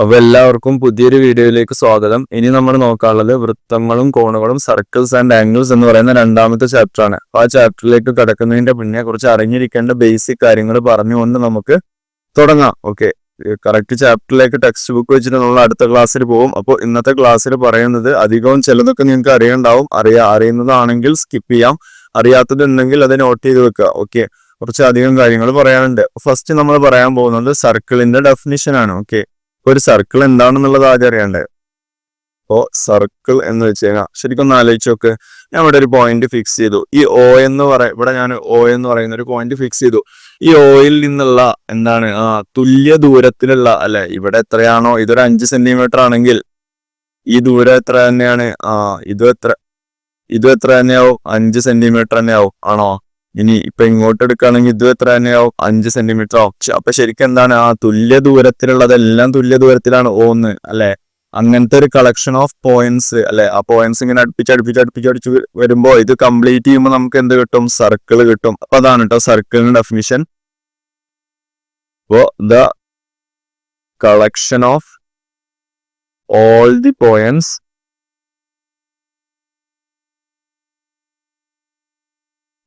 അപ്പൊ എല്ലാവർക്കും പുതിയൊരു വീഡിയോയിലേക്ക് സ്വാഗതം. ഇനി നമ്മൾ നോക്കാനുള്ളത് വൃത്തങ്ങളും കോണുകളും സർക്കിൾസ് ആൻഡ് ആംഗിൾസ് എന്ന് പറയുന്ന രണ്ടാമത്തെ ചാപ്റ്റർ ആണ്. ആ ചാപ്റ്ററിലേക്ക് കടക്കുന്നതിന്റെ മുന്നേ കുറച്ച് അറിഞ്ഞിരിക്കേണ്ട ബേസിക് കാര്യങ്ങൾ പറഞ്ഞുകൊണ്ട് നമുക്ക് തുടങ്ങാം. ഓക്കെ കറക്റ്റ് ചാപ്റ്ററിലേക്ക് ടെക്സ്റ്റ് ബുക്ക് വെച്ചിട്ട് നമ്മൾ അടുത്ത ക്ലാസ്സിൽ പോകും. അപ്പോൾ ഇന്നത്തെ ക്ലാസ്സിൽ പറയുന്നത് അധികവും ചിലതൊക്കെ നിങ്ങൾക്ക് അറിയണ്ടാവും. അറിയാ അറിയുന്നതാണെങ്കിൽ സ്കിപ്പ് ചെയ്യാം. അറിയാത്തതുണ്ടെങ്കിൽ അത് നോട്ട് ചെയ്ത് വെക്കുക. ഓക്കെ കുറച്ച് അധികം കാര്യങ്ങൾ പറയാനുണ്ട്. ഫസ്റ്റ് നമ്മൾ പറയാൻ പോകുന്നത് സർക്കിളിന്റെ ഡെഫിനിഷൻ ആണ്. ഓക്കെ ഒരു സർക്കിൾ എന്താണെന്നുള്ളത് ആദ്യം അറിയണ്ടേ അപ്പോ സർക്കിൾ എന്ന് വെച്ച് കഴിഞ്ഞാൽ ശരിക്കും ഒന്ന് ആലോചിച്ച് നോക്ക്. ഞാൻ ഇവിടെ ഒരു പോയിന്റ് ഫിക്സ് ചെയ്തു. ഈ ഓ എന്ന് പറ ഇവിടെ ഞാൻ ഓ എന്ന് പറയുന്ന ഒരു പോയിന്റ് ഫിക്സ് ചെയ്തു. ഈ ഓയിൽ നിന്നുള്ള എന്താണ് ആ തുല്യ ദൂരത്തിലുള്ള അല്ലെ ഇവിടെ എത്രയാണോ ഇതൊരു അഞ്ച് സെന്റിമീറ്റർ ആണെങ്കിൽ ഈ ദൂരം എത്ര തന്നെയാണ്? ആ ഇതും എത്ര ഇതും എത്ര തന്നെയാവും? അഞ്ച് സെന്റിമീറ്റർ തന്നെയാവും. ആണോ? ഇനി ഇപ്പൊ ഇങ്ങോട്ട് എടുക്കുകയാണെങ്കിൽ ഇത് എത്ര തന്നെയാവും? അഞ്ച് സെന്റിമീറ്റർ ആവും. അപ്പൊ ശരിക്കും എന്താണ്? ആ തുല്യ ദൂരത്തിലുള്ളതെല്ലാം തുല്യ ദൂരത്തിലാണ് ഓന്ന് അല്ലെ? അങ്ങനത്തെ ഒരു കളക്ഷൻ ഓഫ് പോയിന്റ്സ് അല്ലെ? ആ പോയിന്റ്സ് ഇങ്ങനെ അടുപ്പിച്ച് അടുപ്പിച്ച് അടുപ്പിച്ച് അടിച്ച് വരുമ്പോ ഇത് കംപ്ലീറ്റ് ചെയ്യുമ്പോൾ നമുക്ക് എന്ത് കിട്ടും? സർക്കിൾ കിട്ടും. അപ്പൊ അതാണ് കേട്ടോ സർക്കിളിന്റെ ഡെഫിനിഷൻ അപ്പോ the collection of all the points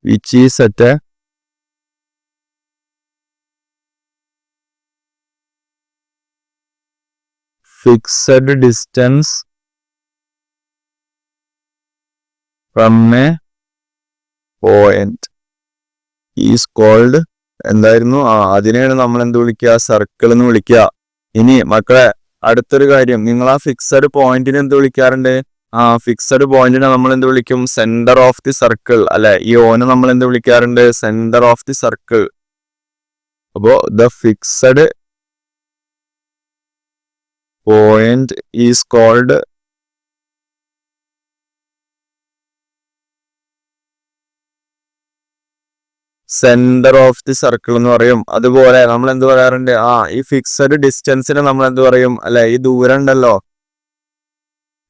which is at a fixed distance. From a point. Is called എന്തായിരുന്നു? ആ അതിനെയാണ് നമ്മൾ എന്ത് വിളിക്കുക? സർക്കിൾ എന്ന് വിളിക്കുക. ഇനി മക്കളെ അടുത്തൊരു കാര്യം. നിങ്ങൾ ആ ഫിക്സഡ് പോയിന്റിനെ എന്ത് വിളിക്കാറുണ്ട്? ആ ഫിക്സഡ് പോയിന്റിനെ നമ്മൾ എന്ത് വിളിക്കും? സെന്റർ ഓഫ് ദി സർക്കിൾ അല്ലെ? ഈ ഓനെ നമ്മൾ എന്ത് വിളിക്കാറുണ്ട്? സെന്റർ ഓഫ് ദി സർക്കിൾ അപ്പോ the fixed point is called centre of the circle എന്ന് പറയും. അതുപോലെ നമ്മൾ എന്ത് പറയാറുണ്ട്? ആ ഈ ഫിക്സഡ് ഡിസ്റ്റൻസിനെ നമ്മൾ എന്ത് പറയും? അല്ലെ? ഈ ദൂരം ഉണ്ടല്ലോ.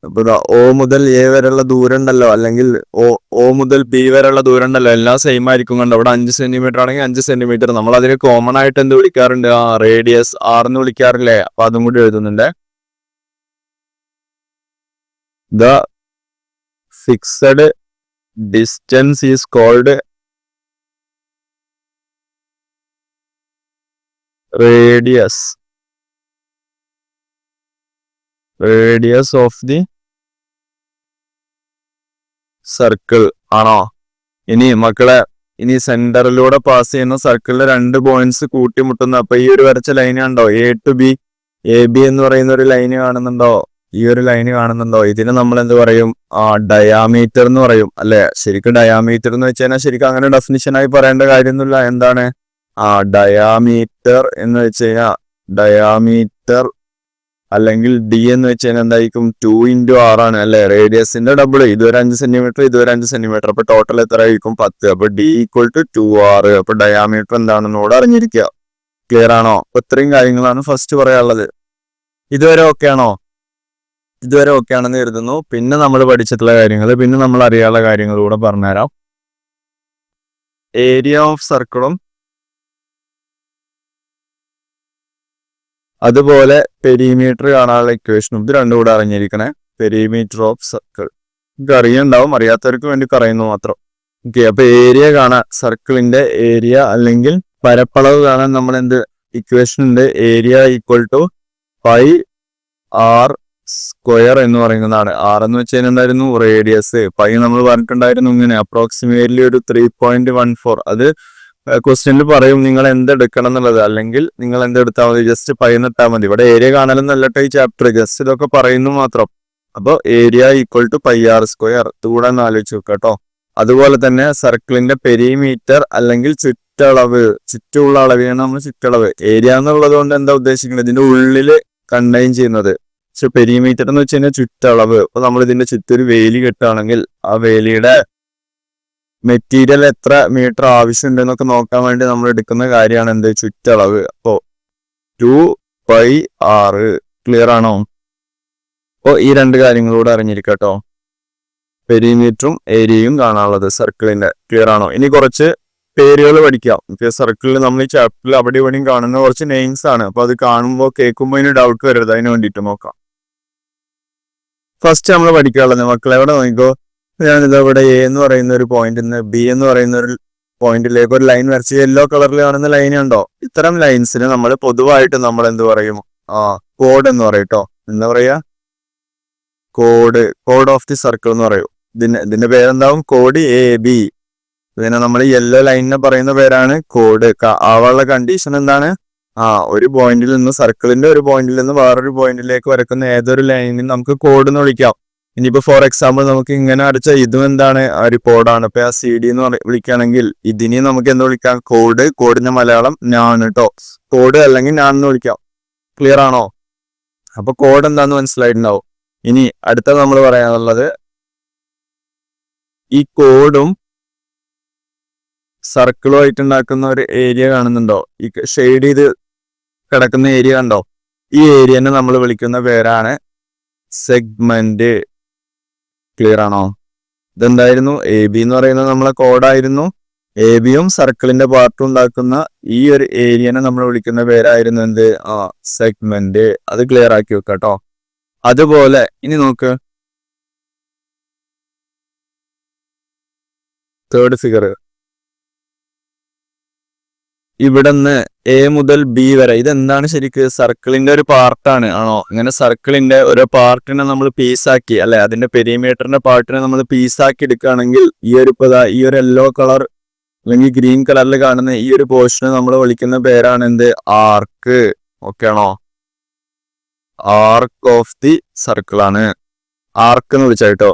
അപ്പൊ ദാ ഓ മുതൽ എ വരെയുള്ള ദൂരം ഉണ്ടല്ലോ അല്ലെങ്കിൽ ഓ ഓ മുതൽ ബി വരെയുള്ള ദൂരം ഉണ്ടല്ലോ എല്ലാം സെയിം ആയിരിക്കും കണ്ടോ? അവിടെ അഞ്ച് സെന്റിമീറ്റർ ആണെങ്കിൽ അഞ്ച് സെന്റിമീറ്റർ നമ്മൾ അതിന് കോമൺ ആയിട്ട് എന്ത് വിളിക്കാറുണ്ട്? ആ റേഡിയസ് ആർ എന്ന് വിളിക്കാറില്ലേ? അപ്പൊ അതും കൂടി എഴുതുന്നുണ്ട്. The fixed distance is called radius radius of the circle ആണോ? ഇനി മക്കളെ ഇനി സെന്ററിലൂടെ പാസ് ചെയ്യുന്ന സർക്കിളിലെ രണ്ട് പോയിന്റ്സ് കൂട്ടിമുട്ടുന്ന. അപ്പൊ ഈ ഒരു വരച്ച ലൈൻ കണ്ടോ? A to B A B എന്ന് പറയുന്ന ഒരു ലൈന് കാണുന്നുണ്ടോ? ഈ ഒരു ലൈന് കാണുന്നുണ്ടോ? ഇതിന് നമ്മൾ എന്ത് പറയും? ആ ഡയാമീറ്റർ എന്ന് പറയും. അല്ലെ? ശരിക്കും ഡയാമീറ്റർ എന്ന് വെച്ചാൽ ശരിക്കും അങ്ങനെ ഡെഫിനിഷനായി പറയേണ്ട കാര്യമൊന്നുമില്ല. എന്താണ്? ആ ഡയാമീറ്റർ എന്ന് വെച്ച് കഴിഞ്ഞാൽ ഡയാമീറ്റർ അല്ലെങ്കിൽ ഡി എന്ന് വെച്ച് കഴിഞ്ഞാൽ എന്തായിരിക്കും ടു ഇന്റു ആണ് അല്ലെ? റേഡിയസിന്റെ ഡബിൾ ഇതൊരു അഞ്ച് സെന്റിമീറ്റർ ഇതൊരു അഞ്ച് സെന്റിമീറ്റർ അപ്പൊ ടോട്ടൽ എത്ര ആയിരിക്കും? പത്ത്. അപ്പൊ D equal to two R അപ്പൊ ഡയാമീറ്റർ എന്താണെന്ന് കൂടെ അറിഞ്ഞിരിക്കുക. ക്ലിയർ ആണോ? അപ്പൊ ഇത്രയും കാര്യങ്ങളാണ് ഫസ്റ്റ് പറയാനുള്ളത്. ഇതുവരെ ഓക്കെ ആണോ? ഇതുവരെ ഓക്കെ ആണെന്ന് കരുതുന്നു. പിന്നെ നമ്മൾ പഠിച്ചിട്ടുള്ള കാര്യങ്ങൾ പിന്നെ നമ്മൾ അറിയാനുള്ള കാര്യങ്ങൾ കൂടെ പറഞ്ഞുതരാം. ഏരിയ ഓഫ് സർക്കിളും അതുപോലെ പെരിമീറ്റർ കാണാനുള്ള ഇക്വേഷനും ഇത് രണ്ടും കൂടെ അറിഞ്ഞിരിക്കണേ. പെരിമീറ്റർ ഓഫ് സർക്കിൾ നിങ്ങൾക്ക് അറിയണ്ടാവും അറിയാത്തവർക്ക് വേണ്ടി പറയുന്നു മാത്രം. ഓക്കെ അപ്പൊ ഏരിയ കാണാൻ സർക്കിളിന്റെ ഏരിയ അല്ലെങ്കിൽ പരപ്പളവ് കാണാൻ നമ്മൾ എന്ത് ഇക്വേഷൻ ഉണ്ട്? Area equal to pi R square എന്ന് പറയുന്നതാണ്. ആർ എന്ന് വെച്ച് കഴിഞ്ഞാൽ എന്തായിരുന്നു? റേഡിയസ് പൈ നമ്മൾ പറഞ്ഞിട്ടുണ്ടായിരുന്നു ഇങ്ങനെ. അപ്രോക്സിമേറ്റ്ലി ഒരു ത്രീ പോയിന്റ് വൺ ഫോർ അത് ക്വസ്റ്റ്യനിൽ പറയും നിങ്ങൾ എന്തെടുക്കണം എന്നുള്ളത്? അല്ലെങ്കിൽ നിങ്ങൾ എന്തെടുത്താൽ മതി? ജസ്റ്റ് പൈന്നിട്ടാൽ മതി. ഇവിടെ ഏരിയ കാണലെന്നല്ലട്ടോ ഈ ചാപ്റ്റർ ജസ്റ്റ് ഇതൊക്കെ പറയുന്നു മാത്രം. അപ്പോൾ area equal to pi R square ഇതുകൂടെ ഒന്ന് ആലോചിച്ച് നോക്കുക കേട്ടോ. അതുപോലെ തന്നെ സർക്കിളിന്റെ പെരിമീറ്റർ അല്ലെങ്കിൽ ചുറ്റളവ് ചുറ്റുമുള്ള അളവിനാണ് നമ്മൾ ചുറ്റളവ്. ഏരിയ എന്നുള്ളത് കൊണ്ട് എന്താ ഉദ്ദേശിക്കുന്നത്? ഇതിന്റെ ഉള്ളിൽ കണ്ടെയ്ൻ ചെയ്യുന്നത്. പക്ഷെ പെരിമീറ്റർ എന്ന് വെച്ച് കഴിഞ്ഞാൽ ചുറ്റളവ്. അപ്പൊ നമ്മൾ ഇതിന്റെ ചുറ്റൊരു വേലി കെട്ടുകയാണെങ്കിൽ ആ വേലിയുടെ മെറ്റീരിയൽ എത്ര മീറ്റർ ആവശ്യമുണ്ടെന്നൊക്കെ നോക്കാൻ വേണ്ടി നമ്മൾ എടുക്കുന്ന കാര്യമാണ് എന്ത്? ചുറ്റളവ്. അപ്പോ ടു പൈ ആറ് ക്ലിയർ ആണോ? അപ്പോ ഈ രണ്ട് കാര്യങ്ങളൂടെ അറിഞ്ഞിരിക്കട്ടോ പെരിമീറ്ററും ഏരിയയും കാണാനുള്ളത് സർക്കിളിന്റെ ക്ലിയർ ആണോ? ഇനി കുറച്ച് പേരുകൾ പഠിക്കാം. സർക്കിളിൽ നമ്മൾ ഈ ചാപ്റ്ററിൽ അവിടെ ഇവിടെയും കാണുന്ന കുറച്ച് നെയിംസ് ആണ്. അപ്പൊ അത് കാണുമ്പോൾ കേൾക്കുമ്പോൾ അതിന് ഡൗട്ട് വരരുത്. അതിന് വേണ്ടിയിട്ട് നോക്കാം. ഫസ്റ്റ് നമ്മൾ പഠിക്കാനുള്ളത് മക്കളെ എവിടെ നോക്കിക്കോ? ഞാനിത് ഇവിടെ എ എന്ന് പറയുന്ന ഒരു പോയിന്റിൽ നിന്ന് ബി എന്ന് പറയുന്ന ഒരു പോയിന്റിലേക്ക് ഒരു ലൈൻ വരച്ച് യെല്ലോ കളറിൽ കാണുന്ന ലൈൻ ഉണ്ടോ ഇത്തരം ലൈൻസിന് നമ്മൾ പൊതുവായിട്ട് നമ്മൾ എന്ത് പറയും? ആ കോഡ് എന്ന് പറയും കേട്ടോ എന്താ പറയാ? Code code of the circle എന്ന് പറയും. ഇതിന് ഇതിന്റെ പേരെന്താവും? കോഡ് എ ബി ഇതിനെ നമ്മൾ യെല്ലോ ലൈനിനെ പറയുന്ന പേരാണ് കോഡ് ആവാനുള്ള കണ്ടീഷൻ എന്താണ്? ആ ഒരു പോയിന്റിൽ നിന്ന് സർക്കിളിന്റെ ഒരു പോയിന്റിൽ നിന്ന് വേറൊരു പോയിന്റിലേക്ക് വരക്കുന്ന ഏതൊരു ലൈനിനും നമുക്ക് കോഡ് എന്ന് വിളിക്കാം. ഇനിയിപ്പോ ഫോർ എക്സാമ്പിൾ നമുക്ക് ഇങ്ങനെ അടച്ച ഇതും എന്താണ്? ഒരു കോഡാണ് ഇപ്പൊ ആ സി ഡി എന്ന് വിളിക്കുകയാണെങ്കിൽ ഇതിനെ നമുക്ക് എന്ത് വിളിക്കാം? കോഡ് കോഡിന്റെ മലയാളം ഞാൻ കേട്ടോ കോഡ് അല്ലെങ്കിൽ ഞാൻ എന്ന് വിളിക്കാം. ക്ലിയർ ആണോ? അപ്പൊ കോഡ് എന്താന്ന് മനസ്സിലായിട്ടുണ്ടാവും. ഇനി അടുത്ത നമ്മൾ പറയാനുള്ളത് ഈ കോഡും സർക്കിളും ആയിട്ട് ഉണ്ടാക്കുന്ന ഒരു ഏരിയ കാണുന്നുണ്ടോ? ഈ ഷെയ്ഡ് ചെയ്ത് കിടക്കുന്ന ഏരിയ കണ്ടോ? ഈ ഏരിയനെ നമ്മൾ വിളിക്കുന്ന പേരാണ് സെഗ്മെന്റ് ക്ലിയർ ആണോ? ഇതെന്തായിരുന്നു? എ ബി എന്ന് പറയുന്നത് നമ്മളെ കോഡായിരുന്നു എ ബിയും സർക്കിളിന്റെ പാർട്ടും ഉണ്ടാക്കുന്ന ഈ ഒരു ഏരിയനെ നമ്മൾ വിളിക്കുന്ന പേരായിരുന്നു എന്ത്? ആ സെഗ്മെന്റ് അത് ക്ലിയർ ആക്കി വെക്കാം കേട്ടോ. അതുപോലെ ഇനി നോക്ക്. തേർഡ് ഫിഗർ ഇവിടുന്ന് എ മുതൽ ബി വരെ. ഇതെന്താണ് ശരിക്ക്? സർക്കിളിന്റെ ഒരു പാർട്ടാണ് ആണോ. അങ്ങനെ സർക്കിളിന്റെ ഒരു പാർട്ടിനെ നമ്മൾ പീസാക്കി അല്ലെ? അതിന്റെ പെരിമീറ്ററിന്റെ പാർട്ടിനെ നമ്മൾ പീസാക്കി എടുക്കുകയാണെങ്കിൽ ഈ ഒരു ഈ ഒരു യെല്ലോ കളർ അല്ലെങ്കിൽ ഗ്രീൻ കളറിൽ കാണുന്ന ഈ ഒരു പോർഷനെ നമ്മൾ വിളിക്കുന്ന പേരാണ് എന്ത്? ആർക്ക് ഓക്കെ ആണോ? ആർക്ക് ഓഫ് ദി സർക്കിൾ ആണ്. ആർക്ക് എന്ന് വിളിച്ചാ കേട്ടോ.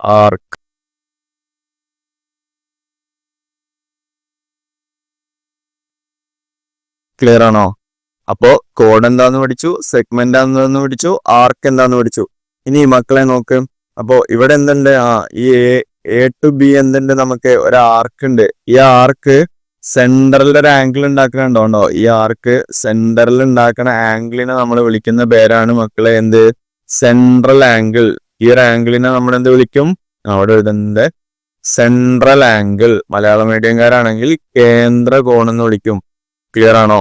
ആർക്ക് ക്ലിയർ ആണോ? അപ്പോ കോഡ് എന്താന്ന് പഠിച്ചു സെഗ്മെന്റ് എന്താന്ന് പഠിച്ചു ആർക്ക് എന്താന്ന് പഠിച്ചു. ഇനി മക്കളെ നോക്ക്. അപ്പോ ഇവിടെ എന്തുണ്ട്? ആ ഈ എ ടു ബി എന്തുണ്ട് നമുക്ക്? ഒരു ആർക്ക് ഉണ്ട്. ഈ ആർക്ക് സെന്ററിൽ ഒരു ആംഗിൾ ഉണ്ടാക്കണുണ്ടോ ഈ ആർക്ക് സെന്ററിൽ ഉണ്ടാക്കുന്ന ആംഗിളിനെ നമ്മൾ വിളിക്കുന്ന പേരാണ് മക്കളെ എന്ത്? സെൻട്രൽ ആംഗിൾ ഈ ഒരു ആംഗിളിനെ നമ്മൾ എന്ത് വിളിക്കും? അവിടെ എഴുതുന്നത് സെൻട്രൽ ആംഗിൾ മലയാള മീഡിയംകാരാണെങ്കിൽ കേന്ദ്ര കോണെന്ന് വിളിക്കും. ക്ലിയർ ആണോ?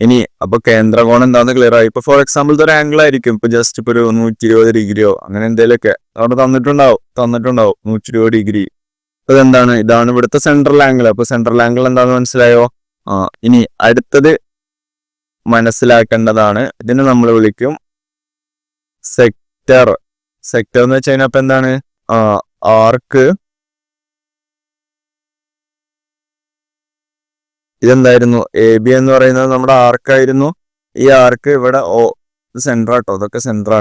ഇനി അപ്പൊ കേന്ദ്രകോണം എന്താന്ന് ക്ലിയർ ആയി. ഇപ്പൊ ഫോർ എക്സാമ്പിൾ ഒരു ആംഗിൾ ആയിരിക്കും. ഇപ്പൊ ജസ്റ്റ് ഇപ്പൊ ഒരു നൂറ്റി ഇരുപത് ഡിഗ്രിയോ അങ്ങനെ എന്തെങ്കിലുമൊക്കെ അവിടെ തന്നിട്ടുണ്ടാവും. തന്നിട്ടുണ്ടാവും. നൂറ്റി ഇരുപത് ഡിഗ്രി അതെന്താണ് ഇതാണ് ഇവിടുത്തെ സെൻട്രൽ ആംഗിൾ അപ്പൊ സെൻട്രൽ ആംഗിൾ എന്താന്ന് മനസ്സിലായോ? ആ ഇനി അടുത്തത് മനസ്സിലാക്കേണ്ടതാണ്. ഇതിനെ നമ്മൾ വിളിക്കും സെക്ടർ സെക്ടർ എന്ന് വെച്ച് കഴിഞ്ഞാൽ അപ്പൊ എന്താണ്? ആർക്ക് ഇതെന്തായിരുന്നു? എ ബി എന്ന് പറയുന്നത് നമ്മുടെ ആർക്കായിരുന്നു ഈ ആർക്ക് ഇവിടെ ഓ സെന്റർ ആട്ടോ. അതൊക്കെ സെന്റർ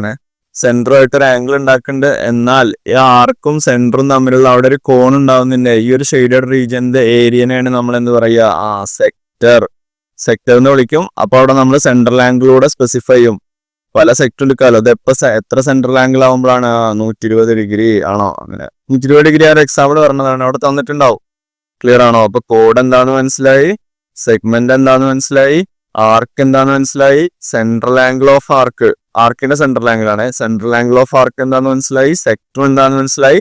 സെന്ററുമായിട്ട് ഒരു ആംഗിൾ ഉണ്ടാക്കുന്നുണ്ട്. എന്നാൽ ഈ ആർക്കും സെന്ററും തമ്മിലുള്ള അവിടെ ഒരു കോൺ ഉണ്ടാവുന്നില്ല ഈ ഒരു ഷെയ്ഡഡ് റീജിയന്റെ ഏരിയനെയാണ് നമ്മൾ എന്ത് പറയുക? ആ സെക്ടർ സെക്ടർ എന്ന് വിളിക്കും. അപ്പൊ അവിടെ നമ്മൾ സെൻട്രൽ ആംഗിളിലൂടെ സ്പെസിഫൈ ചെയ്യും. പല സെക്ടർ എടുക്കാമല്ലോ. അത് എത്ര സെൻട്രൽ ആംഗിൾ ആവുമ്പോഴാണ്? നൂറ്റി ഇരുപത് ഡിഗ്രി ആണോ? അങ്ങനെ. നൂറ്റി ഇരുപത് ഡിഗ്രി ആ ഒരു എക്സാമ്പിൾ പറഞ്ഞതാണ്. അവിടെ തന്നിട്ടുണ്ടാവും. ക്ലിയർ ആണോ? അപ്പൊ കോഡ് എന്താണെന്ന് മനസ്സിലായി. സെഗ്മെന്റ് എന്താന്ന് മനസ്സിലായി? ആർക്ക് എന്താന്ന് മനസ്സിലായി? സെൻട്രൽ ആംഗിൾ ഓഫ് ആർക്ക് ആർക്കിന്റെ സെൻട്രൽ ആംഗിൾ ആണ്. സെൻട്രൽ ആംഗിൾ ഓഫ് ആർക്ക് എന്താന്ന് മനസ്സിലായി? സെക്ടർ എന്താന്ന് മനസ്സിലായി?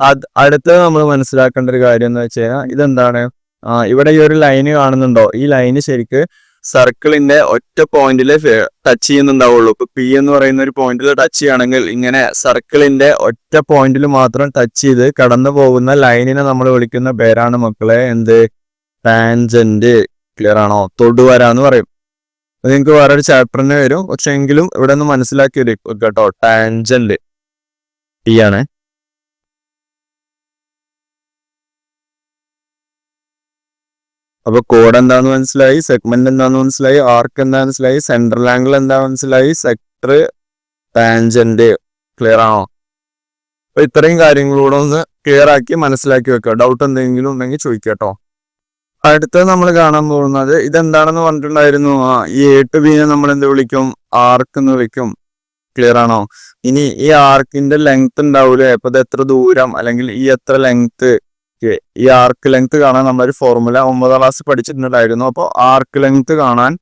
അത് അടുത്തത് നമ്മൾ മനസ്സിലാക്കേണ്ട ഒരു കാര്യം എന്ന് വെച്ച് കഴിഞ്ഞാൽ ഇതെന്താണ്? ഇവിടെ ഈ ഒരു ലൈന് കാണുന്നുണ്ടോ? ഈ ലൈന് ശരിക്ക് സർക്കിളിന്റെ ഒറ്റ പോയിന്റിൽ ടച്ച് ചെയ്യുന്നുണ്ടാവുള്ളൂ. ഇപ്പൊ പി എന്ന് പറയുന്ന ഒരു പോയിന്റിൽ ടച്ച് ചെയ്യുകയാണെങ്കിൽ ഇങ്ങനെ സർക്കിളിന്റെ ഒറ്റ പോയിന്റിൽ മാത്രം ടച്ച് ചെയ്ത് കടന്നു പോകുന്ന ലൈനിനെ നമ്മൾ വിളിക്കുന്ന പേരാണ് മക്കളെ. എന്ത്? ടാൻജന്റ് ക്ലിയർ ആണോ? തൊടുവര എന്ന് പറയും. അത് നിങ്ങൾക്ക് വേറൊരു ചാപ്റ്ററിന് വരും. പക്ഷെ എങ്കിലും ഇവിടെ നിന്ന് മനസ്സിലാക്കി വരും കേട്ടോ. ടാൻജന്റ് ടി ആണ്. അപ്പൊ കോഡ് എന്താന്ന് മനസ്സിലായി? സെഗ്മെന്റ് എന്താന്ന് മനസ്സിലായി? ആർക്ക് എന്താ മനസ്സിലായി? സെൻട്രൽ ആംഗിൾ എന്താ മനസ്സിലായി? സെക്ടർ ടാൻജന്റ് ക്ലിയർ ആണോ? അപ്പൊ ഇത്രയും കാര്യങ്ങളൂടെ ഒന്ന് ക്ലിയർ ആക്കി മനസ്സിലാക്കി വെക്കുക. ഡൗട്ട് എന്തെങ്കിലും ഉണ്ടെങ്കിൽ ചോദിക്കട്ടോ അടുത്തത് നമ്മൾ കാണാൻ പോകുന്നത് ഇതെന്താണെന്ന് പറഞ്ഞിട്ടുണ്ടായിരുന്നു? ആ ഈ എ ടു ബിനെ നമ്മൾ എന്ത് വിളിക്കും? ആർക്ക് എന്ന് വിളിക്കും. ക്ലിയർ ആണോ? ഇനി ഈ ആർക്കിന്റെ ലെങ്ത് ഉണ്ടാവൂലേ? അപ്പൊ എത്ര ദൂരം? അല്ലെങ്കിൽ ഈ എത്ര ലെങ്ത് ഈ ആർക്ക് ലെങ്ത് കാണാൻ നമ്മളൊരു ഫോർമുല ഒമ്പതാം ക്ലാസ് പഠിച്ചിട്ടുണ്ടായിരുന്നു. അപ്പോൾ ആർക്ക് ലെങ്ത് കാണാൻ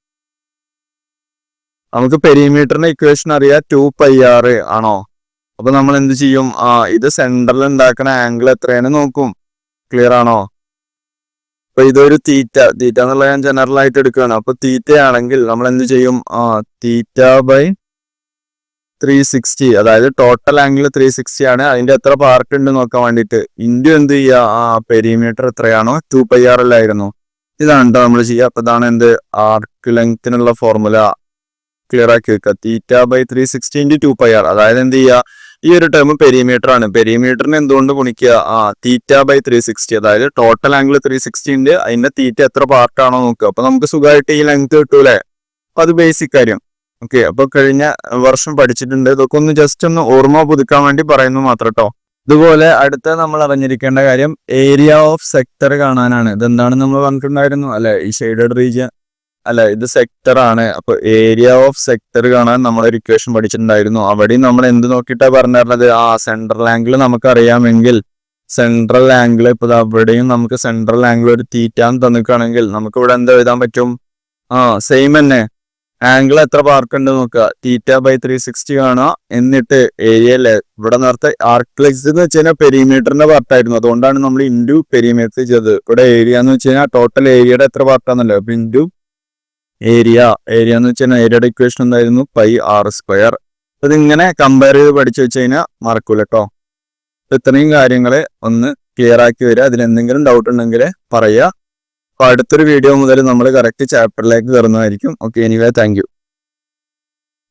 നമുക്ക് പെരിമീറ്ററിന്റെ ഇക്വേഷൻ അറിയാം. ടു പൈ ആർ ആണോ? അപ്പൊ നമ്മൾ എന്ത് ചെയ്യും? ആ ഇത് സെന്ററിൽ ഉണ്ടാക്കുന്ന ആംഗിൾ എത്രയാണ് നോക്കും. ക്ലിയർ ആണോ? അപ്പൊ ഇതൊരു തീറ്റ തീറ്റ എന്നുള്ളത് ഞാൻ ജനറൽ ആയിട്ട് എടുക്കുകയാണ്. അപ്പൊ തീറ്റ ആണെങ്കിൽ നമ്മൾ എന്ത് ചെയ്യും? ആ തീറ്റ ബൈ ത്രീ സിക്സ്റ്റി അതായത് ടോട്ടൽ ആംഗിൾ ത്രീ സിക്സ്റ്റി ആണ്. അതിന്റെ എത്ര പാർട്ട് ഉണ്ട് നോക്കാൻ വേണ്ടിയിട്ട്. ഇൻഡു എന്ത് ചെയ്യുക? ആ പെരിമീറ്റർ എത്രയാണോ? ടു പൈ ആർ അല്ലായിരുന്നു ഇതാണ് കേട്ടോ നമ്മൾ ചെയ്യുക. അപ്പൊ ഇതാണ് എന്ത്? ആർക്ക് ലെങ്ത്തിനുള്ള ഫോർമുല ക്ലിയർ ആക്കി വെക്കുക. Theta by three sixty into two pi r അതായത് എന്ത് ചെയ്യുക? ഈ ഒരു ടേം പെരിമീറ്റർ ആണ്. പെരിമീറ്ററിന് എന്തുകൊണ്ട് ഗുണിക്കുക? ആ തീറ്റ ബൈ ത്രീ സിക്സ്റ്റി അതായത് ടോട്ടൽ ആംഗിൾ ത്രീ സിക്സ്റ്റി ഉണ്ട് അതിന്റെ തീറ്റ എത്ര പാർട്ടാണോ നോക്കുക. അപ്പൊ നമുക്ക് സുഖമായിട്ട് ഈ ലെങ്ത് കിട്ടൂലെ? അപ്പൊ അത് ബേസിക് കാര്യം. ഓക്കെ അപ്പൊ കഴിഞ്ഞ വർഷം പഠിച്ചിട്ടുണ്ട്. ഇതൊക്കെ ഒന്ന് ജസ്റ്റ് ഒന്ന് ഓർമ്മ പുതുക്കാൻ വേണ്ടി പറയുന്നു മാത്രം കേട്ടോ ഇതുപോലെ അടുത്ത നമ്മൾ അറിഞ്ഞിരിക്കേണ്ട കാര്യം ഏരിയ ഓഫ് സെക്ടർ കാണാനാണ്. ഇതെന്താണ് നമ്മൾ പറഞ്ഞിട്ടുണ്ടായിരുന്നു? അല്ലെ? ഈ ഷെയ്ഡഡ് റീജിയൻ അല്ല ഇത് സെക്ടർ ആണ് അപ്പൊ ഏരിയ ഓഫ് സെക്ടർ കാണാൻ നമ്മൾ ഒരു ഇക്വേഷൻ പഠിച്ചിട്ടുണ്ടായിരുന്നു. അവിടെയും നമ്മൾ എന്ത് നോക്കിയിട്ടാ പറഞ്ഞിരുന്നത് ആ സെൻട്രൽ ആംഗിൾ നമുക്കറിയാമെങ്കിൽ സെൻട്രൽ ആംഗിൾ ഇപ്പൊ അവിടെയും നമുക്ക് സെൻട്രൽ ആംഗിൾ ഒരു തീറ്റാന്ന് തന്നിക്കുകയാണെങ്കിൽ നമുക്ക് ഇവിടെ എന്താ എഴുതാൻ പറ്റും? ആ സെയിം തന്നെ. ആംഗിൾ എത്ര പാർക്കുണ്ട് നോക്കുക. തീറ്റ ബൈ ത്രീ സിക്സ്റ്റി കാണുക. എന്നിട്ട് ഏരിയ അല്ലേ ഇവിടെ നേരത്തെ ആർക്ലെക്സ് എന്ന് വെച്ച് കഴിഞ്ഞാൽ പെരിമീറ്ററിന്റെ പാർട്ടായിരുന്നു അതുകൊണ്ടാണ് നമ്മൾ ഇൻഡു പെരിമീറ്റർ ചെയ്തത്. ഇവിടെ ഏരിയ എന്ന് വെച്ച് കഴിഞ്ഞാൽ ടോട്ടൽ ഏരിയയുടെ എത്ര പാർട്ടാണെന്നല്ലോ അപ്പൊ ഇൻഡു ഏരിയ ഏരിയ എന്ന് വെച്ച് കഴിഞ്ഞാൽ ഏരിയയുടെ ഇക്വേഷൻ എന്തായിരുന്നു? പൈ ആർ സ്ക്വയർ അതിങ്ങനെ കമ്പയർ ചെയ്ത് പഠിച്ചു വെച്ച് കഴിഞ്ഞാൽ മറക്കൂല കേട്ടോ ഇത്രയും കാര്യങ്ങൾ ഒന്ന് ക്ലിയർ ആക്കി വരിക. അതിൽ എന്തെങ്കിലും ഡൗട്ട് ഉണ്ടെങ്കിൽ പറയുക. അപ്പോൾ അടുത്തൊരു വീഡിയോ മുതൽ നമ്മൾ കറക്റ്റ് ചാപ്റ്ററിലേക്ക് കയറുന്നതായിരിക്കും. Okay anyway thank